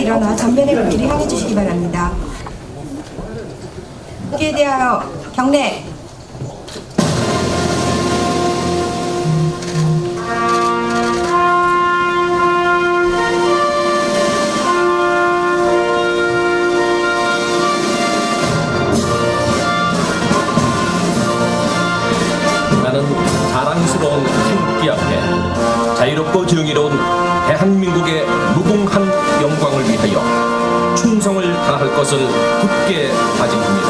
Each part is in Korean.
일어나 전면의 국기를 향해 주시기 바랍니다. 국기에 대하여 경례. 자랑스러운 태극기 앞에 자유롭고 정의로운 대한민국의 것을 굳게 다짐합니다.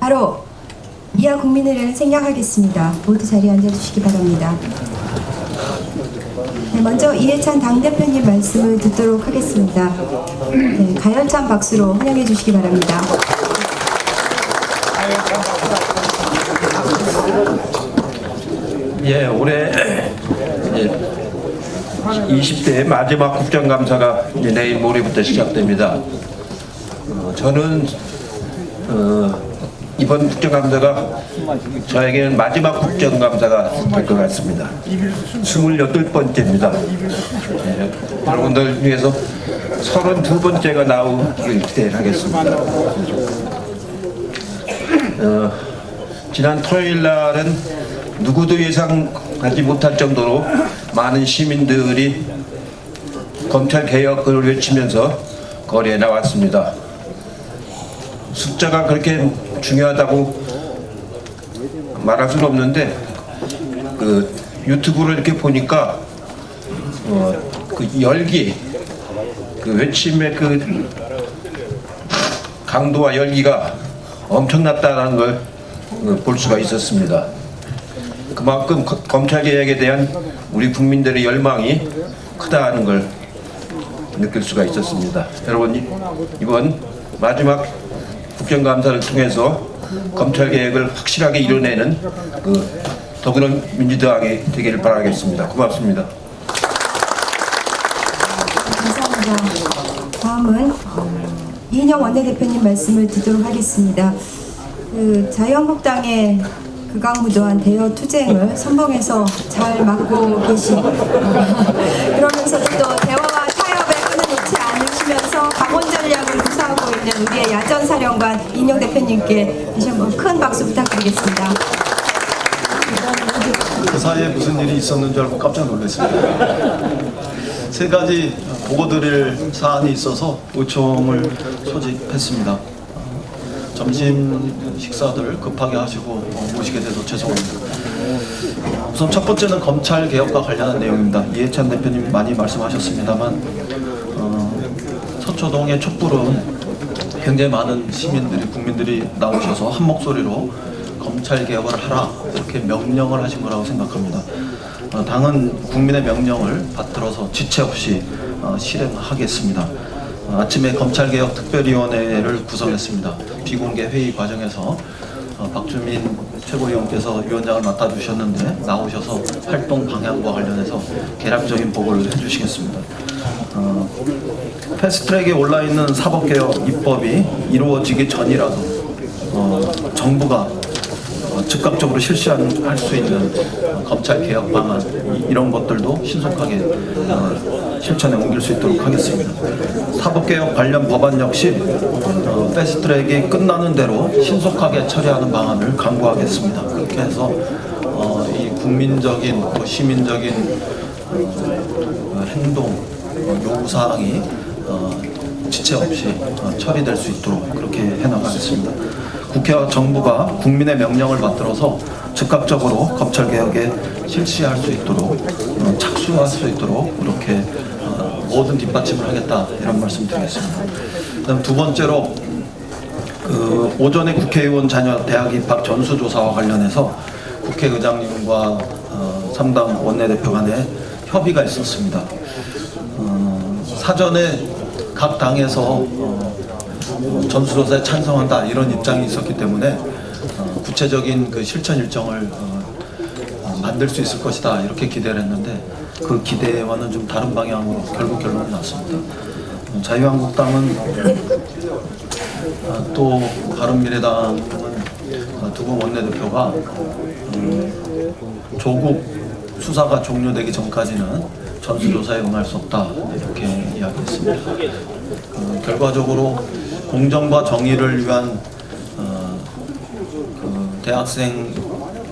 바로 이하 국민을 생략하겠습니다. 모두 자리에 앉아주시기 바랍니다. 네, 먼저 이해찬 당대표님 말씀을 듣도록 하겠습니다. 네, 가열찬 박수로 환영해 주시기 바랍니다. 예, 올해 이제 20대 마지막 국정감사가 내일 모레부터 시작됩니다. 어, 저는 어, 이번 국정감사가 저에게는 마지막 국정감사가 될 것 같습니다. 28번째입니다. 예, 여러분들 위해서 32번째가 나오길 기대하겠습니다. 어, 지난 토요일 날은 누구도 예상하지 못할 정도로 많은 시민들이 검찰 개혁을 외치면서 거리에 나왔습니다. 숫자가 그렇게 중요하다고 말할 수는 없는데 그 유튜브로 이렇게 보니까 어, 그 열기 그 외침의 그 강도와 열기가 엄청났다는 걸 볼 수가 있었습니다. 그만큼 거- 검찰 개혁에 대한 우리 국민들의 열망이 크다는 걸 느낄 수가 있었습니다. 여러분 이- 이번 마지막 국정감사를 통해서 검찰 개혁을 확실하게 이뤄내는 그 더불어민주당이 되기를 바라겠습니다. 고맙습니다. 감사합니다. 다음은 어, 이인영 원내대표님 말씀을 듣도록 하겠습니다. 그 자유한국당의 극악무도한 대여 투쟁을 선봉에서 잘 맡고 계신 그러면서도 또 대화와 타협에 끈을 놓지 않으시면서 강원 전략을 구사하고 있는 우리의 야전 사령관 이인영 대표님께 다시 한번 큰 박수 부탁드리겠습니다. 그 사이에 무슨 일이 있었는 줄 알고 깜짝 놀랐습니다. 세 가지 보고드릴 사안이 있어서 요청을 소집했습니다. 어, 점심 식사들을 급하게 하시고 어, 모시게 돼서 죄송합니다. 우선 첫 번째는 검찰 개혁과 관련한 내용입니다. 이해찬 대표님 많이 말씀하셨습니다만 어, 서초동의 촛불은 굉장히 많은 시민들이 국민들이 나오셔서 한 목소리로 검찰 개혁을 하라 이렇게 명령을 하신 거라고 생각합니다. 어, 당은 국민의 명령을 받들어서 지체 없이 어, 실행하겠습니다. 어, 아침에 검찰개혁 특별위원회를 구성했습니다. 비공개 회의 과정에서 어, 박주민 최고위원께서 위원장을 맡아주셨는데 나오셔서 활동 방향과 관련해서 개략적인 보고를 해주시겠습니다. 어, 패스트트랙에 올라 있는 사법개혁 입법이 이루어지기 전이라도 어, 정부가 어, 즉각적으로 실시할 수 있는 어, 검찰 개혁 방안 이- 이런 것들도 신속하게 어, 실천에 옮길 수 있도록 하겠습니다. 사법개혁 관련 법안 역시 어, 패스트트랙이 끝나는 대로 신속하게 처리하는 방안을 강구하겠습니다. 그렇게 해서 어, 이 국민적인 또 시민적인 어, 행동 어, 요구사항이 어, 지체 없이 어, 처리될 수 있도록 그렇게 해나가겠습니다. 국회와 정부가 국민의 명령을 받들어서 즉각적으로 검찰 개혁에 실시할 수 있도록 어, 착수할 수 있도록 이렇게 어, 모든 뒷받침을 하겠다 이런 말씀 드리겠습니다. 그다음 두 번째로 그 오전에 국회의원 자녀 대학 입학 전수 조사와 관련해서 국회의장님과 어, 3당 원내대표 간에 협의가 있었습니다. 어, 사전에 각 당에서 어, 전수조사에 찬성한다 이런 입장이 있었기 때문에 어, 구체적인 그 실천 일정을 어, 어, 만들 수 있을 것이다 이렇게 기대를 했는데 그 기대와는 좀 다른 방향으로 결국 결론이 났습니다. 어, 자유한국당은 아, 또 바른미래당은 아, 두분 원내대표가 음, 조국 수사가 종료되기 전까지는 전수조사에 응할 수 없다 이렇게 이야기했습니다. 어, 결과적으로 공정과 정의를 위한 어, 그 대학생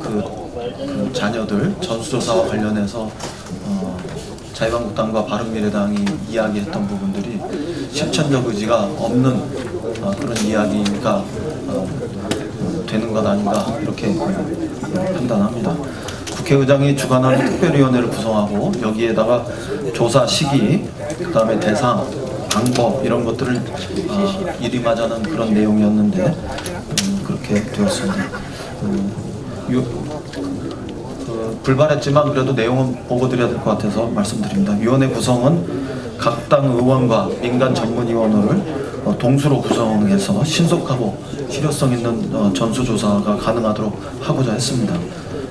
그, 그 자녀들 전수조사와 관련해서 어, 자유한국당과 바른미래당이 이야기했던 부분들이 실천적 의지가 없는 어, 그런 이야기가 어, 되는 것 아닌가 이렇게 어, 판단합니다. 국회의장이 주관하는 특별위원회를 구성하고 여기에다가 조사 시기, 그 다음에 대상, 방법 이런 것들을 어, 일임하자는 그런 내용이었는데 음, 그렇게 되었습니다. 음, 유- 그 불발했지만 그래도 내용은 보고 드려야 될 것 같아서 말씀드립니다. 위원회 구성은 각 당 의원과 민간 전문위원회를 어, 동수로 구성해서 신속하고 실효성 있는 어, 전수조사가 가능하도록 하고자 했습니다.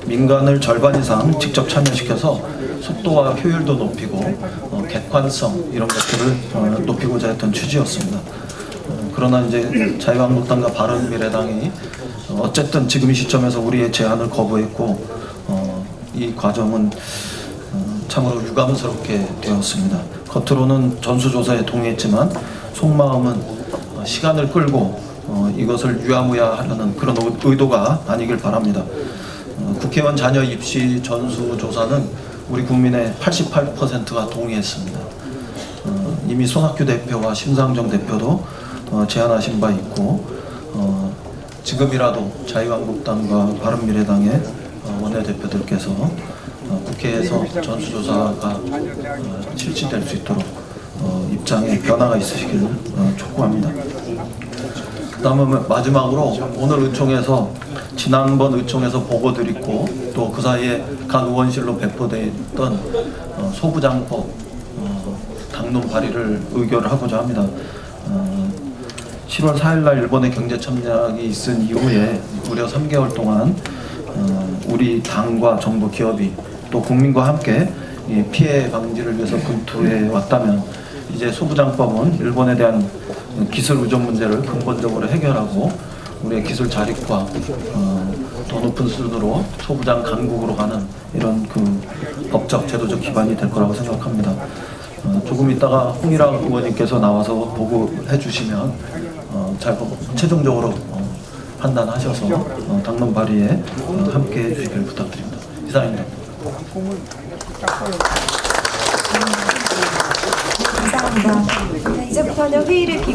민간을 절반 이상 직접 참여시켜서 속도와 효율도 높이고 어, 객관성 이런 것들을 어, 높이고자 했던 취지였습니다. 어, 그러나 이제 자유한국당과 바른미래당이 어, 어쨌든 지금 이 시점에서 우리의 제안을 거부했고 어, 이 과정은 어, 참으로 유감스럽게 되었습니다. 겉으로는 전수조사에 동의했지만 속마음은 어, 시간을 끌고 어, 이것을 유야무야하려는 그런 의- 의도가 아니길 바랍니다. 어, 국회의원 자녀 입시 전수조사는 우리 국민의 88%가 동의했습니다. 어, 이미 손학규 대표와 심상정 대표도 어, 제안하신 바 있고 어, 지금이라도 자유한국당과 바른미래당의 어, 원내대표들께서 어, 국회에서 전수조사가 어, 실시될 수 있도록 어, 입장에 변화가 있으시기를 어, 촉구합니다. 그다음에 마지막으로 오늘 의총에서 지난번 의총에서 보고 드리고 또 그 사이에 각 의원실로 배포돼 있던 어, 소부장법 어, 당론 발의를 의결을 하고자 합니다. 어, 7월 4일날 일본의 경제 침략이 있은 이후에 무려 3개월 동안 어, 우리 당과 정부 기업이 또 국민과 함께 이 피해 방지를 위해서 검토해 왔다면 이제 소부장법은 일본에 대한 기술 의존 문제를 근본적으로 해결하고 우리의 기술 자립과 어, 더 높은 수준으로 소부장 강국으로 가는 이런 그 법적 제도적 기반이 될 거라고 생각합니다. 어, 조금 있다가 홍일학 의원님께서 나와서 보고해 주시면 어, 잘 최종적으로 어, 판단하셔서 어, 당론 발의에 어, 함께 해 주시길 부탁드립니다. 이상입니다. 감사합니다. 네, 이제부터는 회의를 비고